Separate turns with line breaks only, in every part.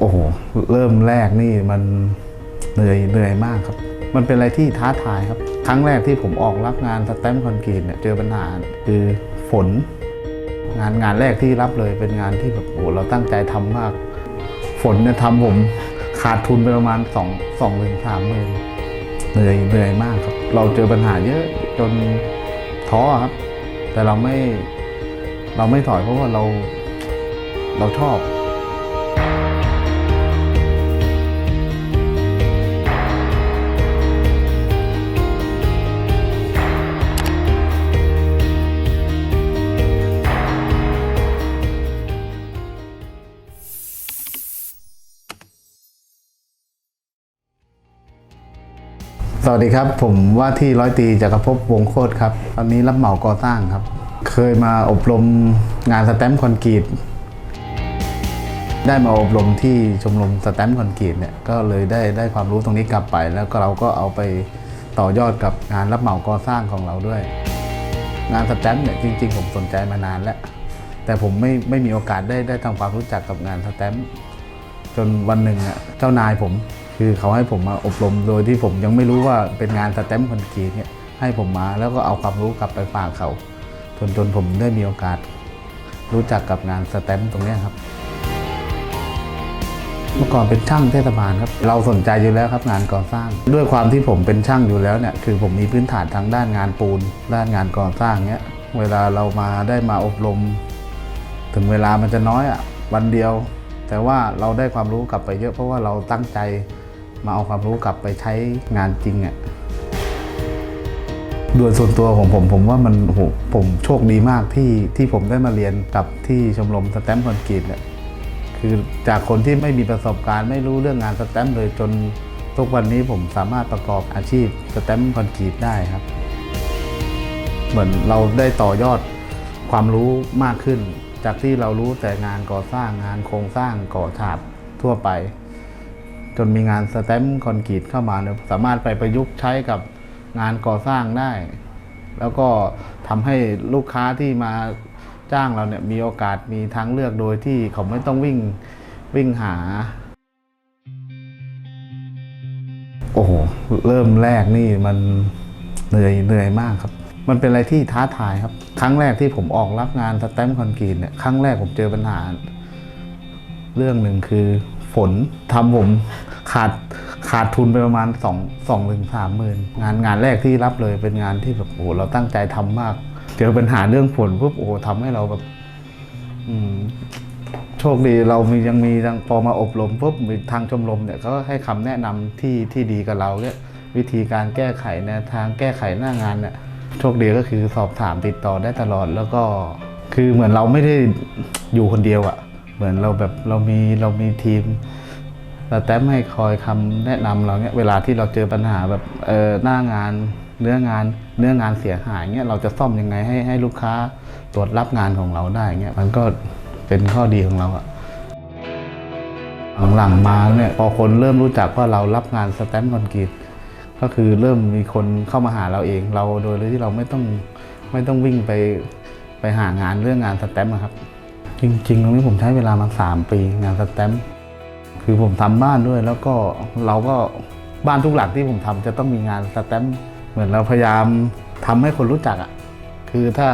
โอ้โห เริ่มแรกนี่มันเหนื่อยเหนื่อยมากครับ มันเป็นอะไรที่ท้าทายครับ ครั้งแรกที่ผมออกรับงานสแตมป์คอนกรีตเนี่ยเจอปัญหาคือฝน งานงานแรกที่รับเลยเป็นงานที่แบบโอ้โหเราตั้งใจทำมาก ฝนเนี่ยทำผมขาดทุนไปประมาณสองสองถึงสามหมื่นเหนื่อยเหนื่อยมากครับ เราเจอปัญหาเยอะจนท้อครับ แต่เราไม่เราไม่ถอยเพราะว่าเราเราชอบ สวัสดีครับ ผมว่าที่ร้อยตีจักรภพวงโคตรครับ ตอนนี้รับเหมาก่อสร้างครับ เคยมาอบรมงานสแตมป์คอนกรีตได้มาอบรมที่ชมรมสแตมป์คอนกรีตเนี่ยก็เลยได้ได้ความรู้ตรงนี้กลับไป แล้วก็เราก็เอาไปต่อยอดกับงานรับเหมาก่อสร้างของเราด้วย งานสแตมป์เนี่ยจริง ๆ ผมสนใจมานานแล้ว แต่ผมไม่ไม่มีโอกาสได้ได้ทำความรู้จักกับงานสแตมป์จนวันหนึ่งอะเจ้านายผม คือเขาให้ผมมาอบรมโดยที่ผมยังไม่รู้ว่าเป็นงานสแตมป์คนกรีตเนี่ยให้ผมมาแล้วก็เอาความรู้กลับไปฝากเขาจนจนผมได้มีโอกาส รู้จักกับงานสแตมป์ตรงนี้ครับ เมื่อก่อนเป็นช่างเทศบาลครับ เราสนใจอยู่แล้วครับงานก่อสร้าง ด้วยความที่ผมเป็นช่างอยู่แล้วเนี่ยคือผมมีพื้นฐานทางด้านงานปูน ด้านงานก่อสร้างเนี้ยเวลาเรามาได้มาอบรม ถึงเวลามันจะน้อยอะวันเดียว แต่ว่าเราได้ความรู้กลับไปเยอะเพราะว่าเราตั้งใจ มาเอาความรู้กลับไปใช้งานจริงอะโดยส่วนตัวของผมผมว่ามันโหผมโชคดีมากที่ที่ผมได้มาเรียนกับที่ชมรมสแตมป์คอนกรีตเนี่ยคือจากคนที่ไม่มีประสบการณ์ไม่รู้เรื่องงานสแตมป์เลยจนทุกวันนี้ผมสามารถประกอบอาชีพสแตมป์คอนกรีตได้ครับ เหมือนเราได้ต่อยอดความรู้มากขึ้น จากที่เรารู้แต่งานก่อสร้างงานโครงสร้างก่อฉาบทั่วไป นมีงานสแตมป์คอนกรีตเข้ามาเนี่ยสามารถไปประยุกต์ใช้กับงานก่อสร้างได้ แล้วก็ทำให้ลูกค้าที่มาจ้างเราเนี่ยมีโอกาสมีทางเลือกโดยที่เขาไม่ต้องวิ่งวิ่งหา โอ้โห เริ่มแรกนี่มันเหนื่อยเหนื่อยมากครับ มันเป็นอะไรที่ท้าทายครับ ครั้งแรกที่ผมออกรับงานสแตมป์คอนกรีตเนี่ยครั้งแรกผมเจอปัญหา เรื่องหนึ่งคือ ฝนทำผมขาดขาดทุนไปประมาณสองสองถึงสามหมื่นงานงานแรกที่รับเลยเป็นงานที่แบบโอ้โหเราตั้งใจทำมากเจอปัญหาเรื่องฝนปุ๊บโอ้โหทำให้เราแบบอืมโชคดีเรามียังมีทางพอมาอบรมปุ๊บมีทางชมรมเนี่ยก็ให้คำแนะนำที่ที่ดีกับเราเนี่ยวิธีการแก้ไขแนวทางแก้ไขหน้างานเนี่ยโชคดีก็คือสอบถามติดต่อได้ตลอดแล้วก็คือเหมือนเราไม่ได้อยู่คนเดียวอะ่ะ เหมือนเราแบบเรามีเรามีทีมเราแต้มให้คอยคำแนะนำเราเนี่ยเวลาที่เราเจอปัญหาแบบเออหน้างานเนื้องานเนื้องานเสียหายเนี่ยเราจะซ่อมยังไงให้ให้ลูกค้าตรวจรับงานของเราได้เงี้ยมันก็เป็นข้อดีของเราอะหลังๆมาเนี่ยพอคนเริ่มรู้จักว่าเรารับงานสแตมป์คอนกรีตก็คือเริ่มมีคนเข้ามาหาเราเอง เราโดยที่เราไม่ต้องไม่ต้องวิ่งไปไปหางานเรื่องงานสแตมป์อะครับ จริงๆตรงนี้ผมใช้เวลามาสามปีงานสแตมป์คือผมทำบ้านด้วย แล้วก็เราก็บ้านทุกหลังที่ผมทำจะต้องมีงานสแตมป์เหมือนเราพยายามทำให้คนรู้จักอะ่ะคือถ้า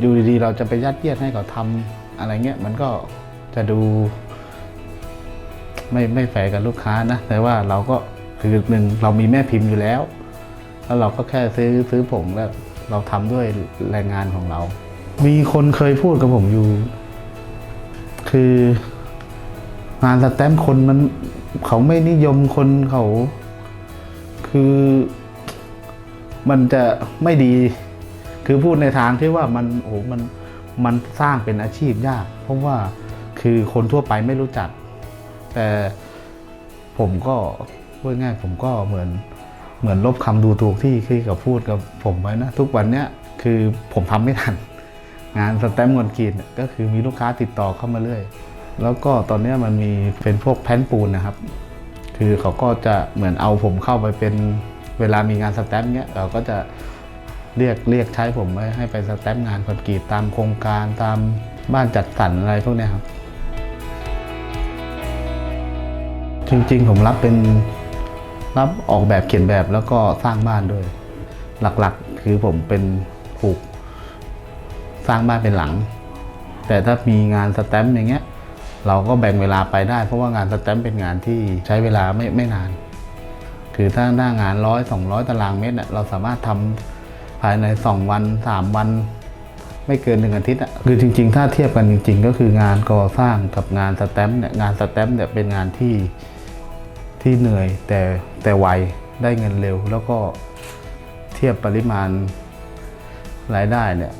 อยู่ดีๆเราจะไปยัดเยียดให้เขาทำอะไรเงี้ยมันก็จะดู ไม่ไม่แฟร์กับลูกค้านะ แต่ว่าเราก็คือหนึ่งเรามีแม่พิมพ์อยู่แล้ว แล้วเราก็แค่ซื้อซื้อผงแล้วเราทำด้วยแรงงานของเรา มีคนเคยพูดกับผมอยู่ คืองานสแตมป์คนมันเขาไม่นิยมคนเขา คือมันจะไม่ดี คือพูดในทางที่ว่ามันโอ้มันมันสร้างเป็นอาชีพยาก เพราะว่าคือคนทั่วไปไม่รู้จัก แต่ผมก็พูดง่ายผมก็เหมือนเหมือนลบคำดูถูกที่ที่เขาพูดกับผมไว้นะ ทุกวันเนี้ยคือผมทำไม่ทัน งานสแตมป์เงินกีนก็คือมีลูกค้าติดต่อเข้ามาเรื่อย แล้วก็ตอนนี้มันมีเป็นพวกแผ่นปูนนะครับ คือเขาก็จะเหมือนเอาผมเข้าไปเป็นเวลามีงานสแตมป์เนี้ยเราก็จะเรียกเรียกใช้ผมไว้ให้ไปสแตมป์งานคอนกรีตตามโครงการตามบ้านจัดสรรอะไรพวกนี้ครับจริงๆ ผมรับเป็นรับออกแบบเขียนแบบแล้วก็สร้างบ้านด้วย หลักๆ คือผมเป็นปลูก สร้างบ้านเป็นหลัง แต่ถ้ามีงานสแตมป์อย่างเงี้ยเราก็แบ่งเวลาไปได้ เพราะว่างานสแตมป์เป็นงานที่ใช้เวลาไม่ไม่นาน คือถ้าหน้างานร้อยสองร้อยตารางเมตรน่ะเราสามารถทำภายในสองวันสามวัน ไม่เกินหนึ่งอาทิตย์อะคือจริง ๆ ถ้าเทียบกันจริง ๆ ก็คืองานก่อสร้างกับงานสแตมป์เนี่ยงานสแตมป์เนี่ยเป็นงานที่ที่เหนื่อยแต่แต่ไวได้เงินเร็ว แล้วก็เทียบปริมาณรายได้เนี่ย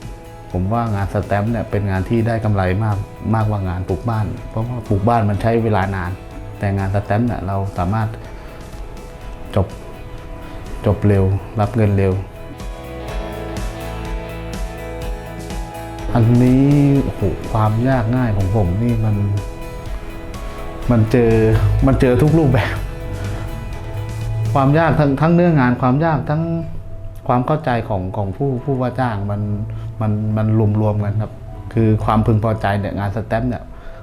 ผมว่างานสแตมป์เนี่ยเป็นงานที่ได้กำไรมากมากกว่างานปลูกบ้าน เพราะว่าปลูกบ้านมันใช้เวลานาน แต่งานสแตมป์เนี่ยเราสามารถจบจบเร็ว รับเงินเร็ว อันนี้โอ้โหความยากง่ายของผมนี่มัน มันเจอมันเจอทุกรูปแบบ ความยากทั้งทั้งเนื้องานความยากทั้งความเข้าใจของของผู้ผู้ว่าจ้างมัน มันมันรวมรวมกันครับ คือความพึงพอใจเนี่ยงานสแตมป์เนี่ย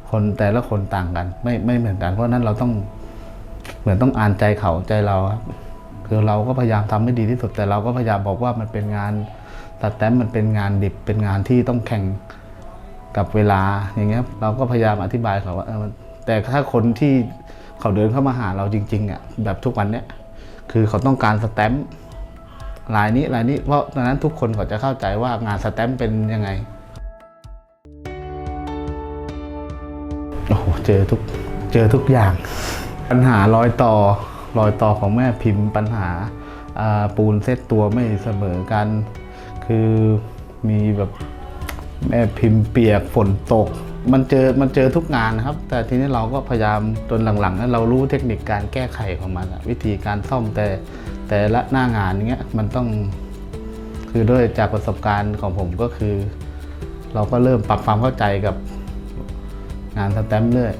คนแต่ละคนต่างกัน ไม่ไม่เหมือนกัน เพราะนั้นเราต้องเหมือนต้องอ่านใจเขาใจเราครับคือเราก็พยายามทำให้ดีที่สุดแต่เราก็พยายามบอกว่ามันเป็นงานสแตมป์มันเป็นงานดิบเป็นงานที่ต้องแข่งกับเวลาอย่างเงี้ยเราก็พยายามอธิบายเขาว่าแต่ถ้าคนที่เขาเดินเข้ามาหาเราจริงๆอะแบบทุกวันเนี้ยคือเขาต้องการสแตมป์ ลายนี้ลายนี้เพราะตอนนั้นทุกคนเขาจะเข้าใจว่างานสแตมป์เป็นยังไงโอ้โหเจอทุกเจอทุกอย่าง ปัญหารอยต่อรอยต่อของแม่พิมพ์ปัญหาปูนเซตตัวไม่เสมอกัน คือมีแบบแม่พิมพ์เปียกฝนตก มันเจอมันเจอทุกงานนะครับ แต่ทีนี้เราก็พยายามจนหลังๆนั้นเรารู้เทคนิคการแก้ไขของมันวิธีการซ่อมแต่ แต่ละหน้างานเงี้ยมันต้องคือด้วยจากประสบการณ์ของผมก็คือ เราก็เริ่มปรับความเข้าใจกับงานสแตมป์เรื่อย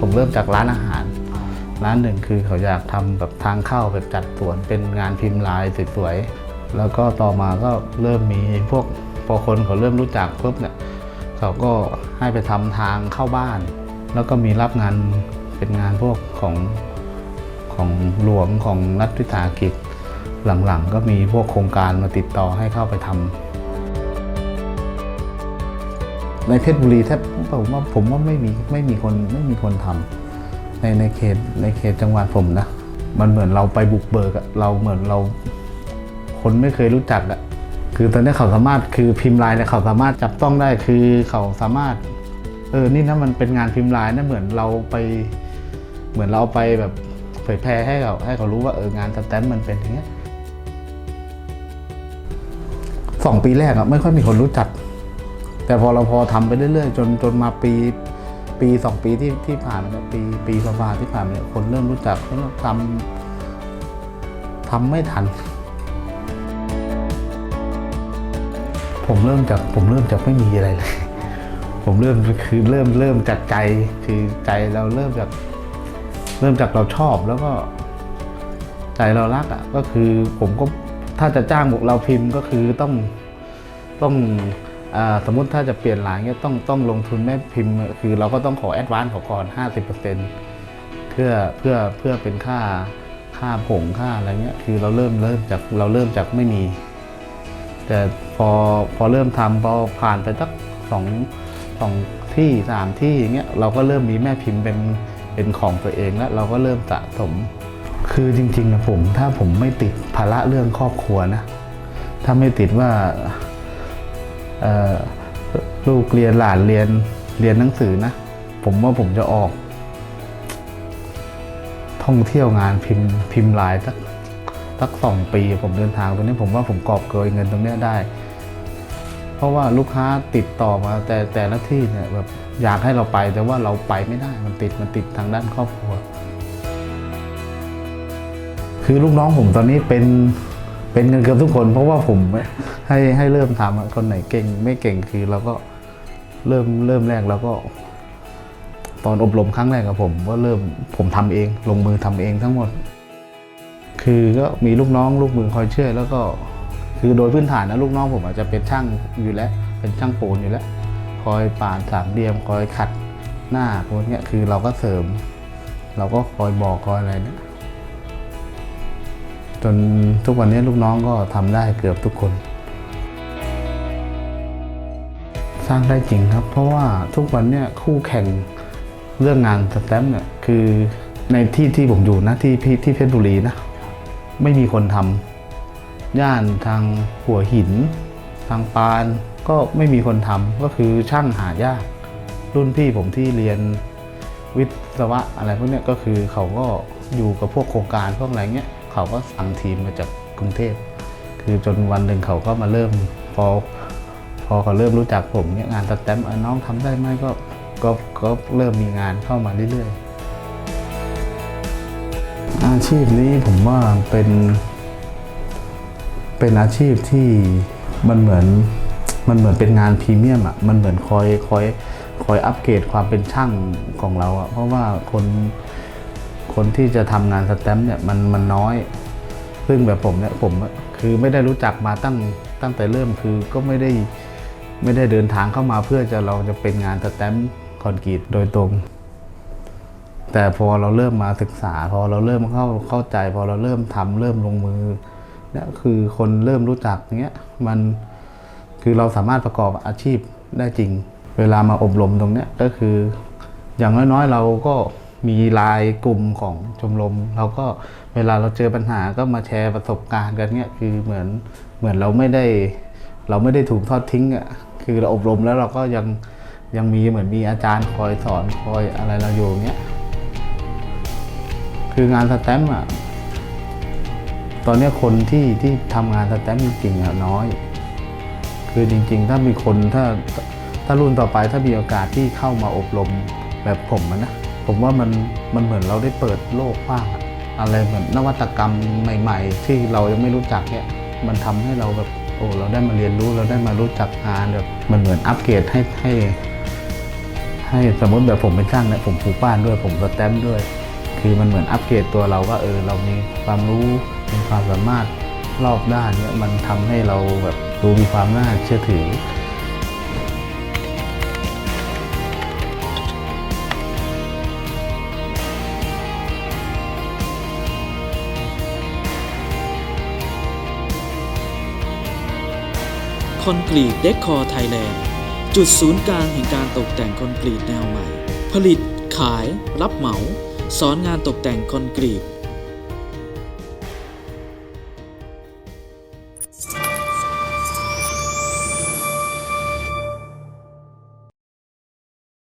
ผมเริ่มจากร้านอาหาร ร้านหนึ่งคือเขาอยากทำแบบทางเข้าแบบจัดสวนเป็นงานพิมพ์ลายสวยๆแล้วก็ต่อมาก็เริ่มมีพวกพอคนเขาเริ่มรู้จักปุ๊บเนี่ยเขาก็ให้ไปทำทางเข้าบ้าน แล้วก็มีรับงานเป็นงานพวกของ ของหลวงของรัฐวิสาหกิจ หลังๆ ก็มีพวกโครงการมาติดต่อให้เข้าไปทำในเพชรบุรีแทบผมว่าผมว่าไม่มีไม่มีคนไม่มีคนทำในในเขตในเขตจังหวัดผมนะ มันเหมือนเราไปบุกเบิกอะเราเหมือนเรา คนไม่เคยรู้จักอะคือตอนนี้เขาสามารถคือพิมพ์ลายเนี่ยเขาสามารถจับต้องได้คือเขาสามารถเออ นี่นะมันเป็นงานพิมพ์ลายนะเหมือนเราไป เหมือนเราไปแบบ เผยแพร่ให้เขาให้เขารู้ว่าเอองานสแตมป์มันเป็นอย่างเงี้ยสองปีแรกอะไม่ค่อยมีคนรู้จัก แต่พอเราพอทำไปเรื่อยๆ จนจนมาปีปีสองปีที่ที่ผ่านมาปีปีประมาที่ผ่านมาเนี่ยคนเริ่มรู้จักเริ่มทำทำไม่ทัน ผมเริ่มจากผมเริ่มจากไม่มีอะไรเลย ผมเริ่มคือเริ่มเริ่มจากใจคือใจเราเริ่มจาก เริ่มจากเราชอบแล้วก็ใจเรารักอะก็คือผมก็ถ้าจะจ้างเราพิมพ์ก็คือต้องต้องอสมมติถ้าจะเปลี่ยนหลายเงี้ยต้องต้องลงทุนแม่พิมพ์ คือเราก็ต้องขอแอดวานซ์ขาก่อน 50%เพื่อเพื่อเพื่อเป็นค่าค่าผงค่าอะไรเงี้ยคือเราเริ่มเริ่มจากเราเริ่มจากไม่มี แต่พอพอเริ่มทำพอผ่านไปสักสองสองที่สามที่อย่างเงี้ยเราก็เริ่มมีแม่พิมพ์เป็น เป็นของตัวเองแล้วเราก็เริ่มสะสม คือจริงๆนะผม ถ้าผมไม่ติดภาระเรื่องครอบครัวนะ ถ้าไม่ติดว่าลูกเรียนหลานเรียนเรียนหนังสือนะ ผมว่าผมจะออก ท่องเที่ยวงานพิมพ์พิมพ์ลายสักสักสองปี ผมเดินทางตรงนี้ผมว่าผมกอบเกยเงินตรงเนี้ยได้ เพราะว่าลูกค้าติดต่อมาแต่แต่ละที่เนี่ยแบบอยากให้เราไปแต่ว่าเราไปไม่ได้มันติดมันติดทางด้านครอบครัว คือลูกน้องผมตอนนี้เป็นเป็นกันเกือบทุกคน เพราะว่าผมให้ให้เริ่มทำคนไหนเก่งไม่เก่งคือเราก็เริ่มเริ่มแรกเราก็ ตอนอบรมครั้งแรกกับผมก็เริ่มผมทำเอง ลงมือทำเองทั้งหมด คือก็มีลูกน้องลูกมือคอยช่วยแล้วก็ คือโดยพื้นฐานนะลูกน้องผมอาจจะเป็นช่างอยู่แล้ว เป็นช่างปูนอยู่แล้ว คอยปาดสามเหลี่ยมคอยขัดหน้าพวกนี้คือเราก็เสริม เราก็คอยบอกคอยอะไรเนี่ยจนทุกวันนี้ลูกน้องก็ทำได้เกือบทุกคน สร้างได้จริงครับ เพราะว่าทุกวันนี่ยคู่แข่งเรื่องงานสแตมป์เนี่ยคือในที่ที่ผมอยู่นะที่ที่ที่เพชรบุรีนะ ไม่มีคนทำ ย่านทางหัวหิน ทางปานก็ไม่มีคนทำก็คือช่างหายาก รุ่นพี่ผมที่เรียนวิศวะอะไรพวกเนี้ยก็คือเขาก็อยู่กับพวกโครงการพวกอะไรเงี้ยเขาก็สั่งทีมมาจากกรุงเทพ คือจนวันหนึ่งเขาก็มาเริ่มพอพอเขาเริ่มรู้จักผมเนี่ยงานสแตมป์อะน้องทำได้ไหมก็ก็ก็เริ่มมีงานเข้ามาเรื่อยๆอาชีพนี้ผมว่าเป็น เป็นอาชีพที่มันเหมือนมันเหมือนเป็นงานพรีเมียมอะมันเหมือนคอยคอยคอยอัปเกรดความเป็นช่างของเราอะเพราะว่าคนคนที่จะทำงานสแตมป์เนี่ยมันมันน้อย ซึ่งแบบผมเนี่ยผมคือไม่ได้รู้จักมาตั้งตั้งแต่เริ่มคือก็ไม่ได้ไม่ได้เดินทางเข้ามาเพื่อจะเราจะเป็นงานสแตมป์คอนกรีตโดยตรง แต่พอเราเริ่มมาศึกษา พอเราเริ่มเข้าเข้าใจ พอเราเริ่มทำเริ่มลงมือ เนี่ยคือคนเริ่มรู้จักเนี้ยมันคือเราสามารถประกอบอาชีพได้จริง เวลามาอบรมตรงเนี้ยก็คือ อย่างน้อยๆเราก็มีลายกลุ่มของชมรมเราก็เวลาเราเจอปัญหาก็มาแชร์ประสบการณ์กันเนี้ยคือเหมือนเหมือนเราไม่ได้ เราไม่ได้ถูกทอดทิ้งอะคือเราอบรมแล้วเราก็ยังยังมีเหมือนมีอาจารย์คอยสอนคอยอะไรเราอยู่เนี้ยคืองานสแตมป์อะ ตอนนี้คนที่ที่ทำงานสแตมป์จริงๆอะน้อย คือจริง ๆ ถ้ามีคนถ้าถ้ารุ่นต่อไปถ้ามีโอกาสที่เข้ามาอบรมแบบผมนะผมว่ามันมันเหมือนเราได้เปิดโลกกว้างอะอะไรเหมือนนวัตกรรมใหม่ ๆ ที่เรายังไม่รู้จักเนี่ยมันทำให้เราแบบโอ้เราได้มาเรียนรู้เราได้มารู้จักงานแบบมันเหมือนอัปเกรดให้ให้ให้สมมติแบบผมเป็นช่างเนี่ยผมปลูกบ้านด้วยผมสแตมป์ด้วย คือมันเหมือนอัปเกรดตัวเราว่าเออเรามีความรู้ มีความสามารถรอบด้านเนี่ยมันทำให้เราแบบดูมีความน่าเชื่อถือ
คอนกรีตเดคอร์ไทยแลนด์จุดศูนย์กลางแห่งการตกแต่งคอนกรีตแนวใหม่ ผลิต ขาย รับเหมา สอนงานตกแต่งคอนกรีต